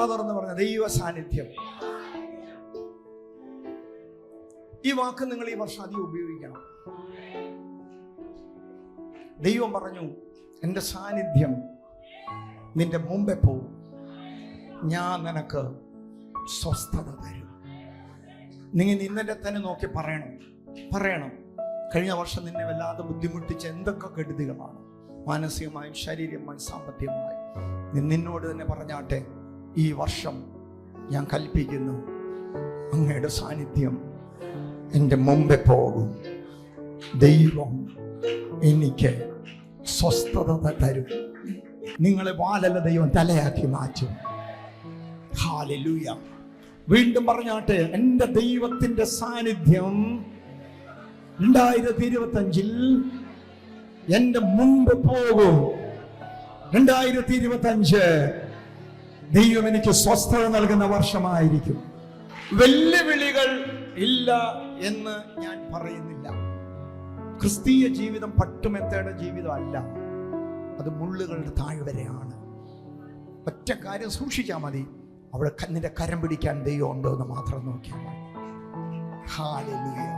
തുറന്ന് പറഞ്ഞ ദൈവ സാന്നിധ്യം. ഈ വാക്ക് നിങ്ങൾ ഈ വർഷം അധികം ഉപയോഗിക്കണം. ദൈവം പറഞ്ഞു എന്റെ സാന്നിധ്യം നിന്റെ മുമ്പെ പോവും. ഞാൻ നിനക്ക് സ്വസ്ഥത തരും. നിങ്ങൾ നിന്നെ തന്നെ നോക്കി പറയണം. പറയണം. കഴിഞ്ഞ വർഷം നിന്നെ വല്ലാതെ ബുദ്ധിമുട്ടിച്ച എന്തൊക്കെ കെടുതികളാണ്. മാനസികമായും ശാരീരികമായും സാമ്പത്തികമായും. നിന്നോട് തന്നെ പറഞ്ഞാട്ടെ ഈ വർഷം ഞാൻ കൽപ്പിക്കുന്നു അങ്ങയുടെ സാന്നിധ്യം എന്റെ മുമ്പേ പോകും. ദൈവം എനിക്ക് സ്വസ്ഥത തരും. നിങ്ങളെ വാലല്ല ദൈവം തലയാക്കി മാറ്റും. ഹാലലൂയ വീണ്ടും പറഞ്ഞാട്ടെ എന്റെ ദൈവത്തിന്റെ സാന്നിധ്യം രണ്ടായിരത്തി ഇരുപത്തഞ്ചിൽ എന്റെ മുമ്പ് പോകും. രണ്ടായിരത്തി ഇരുപത്തി അഞ്ച് ദൈവം എനിക്ക് സ്വസ്ഥത നൽകുന്ന വർഷമായിരിക്കും. വെല്ലുവിളികൾ ഇല്ല എന്ന് ഞാൻ പറയുന്നില്ല. ക്രിസ്തീയ ജീവിതം പട്ടുമെത്തയുടെ ജീവിതം അല്ല അത് മുള്ളുകളുടെ താഴ്വരയാണ് ഒറ്റ കാര്യം സൂക്ഷിച്ചാൽ മതി. അവിടെ നിന്റെ കരം പിടിക്കാൻ ദൈവം ഉണ്ടോ എന്ന് മാത്രം നോക്കിയാൽ മതി. ഹാലലുയ.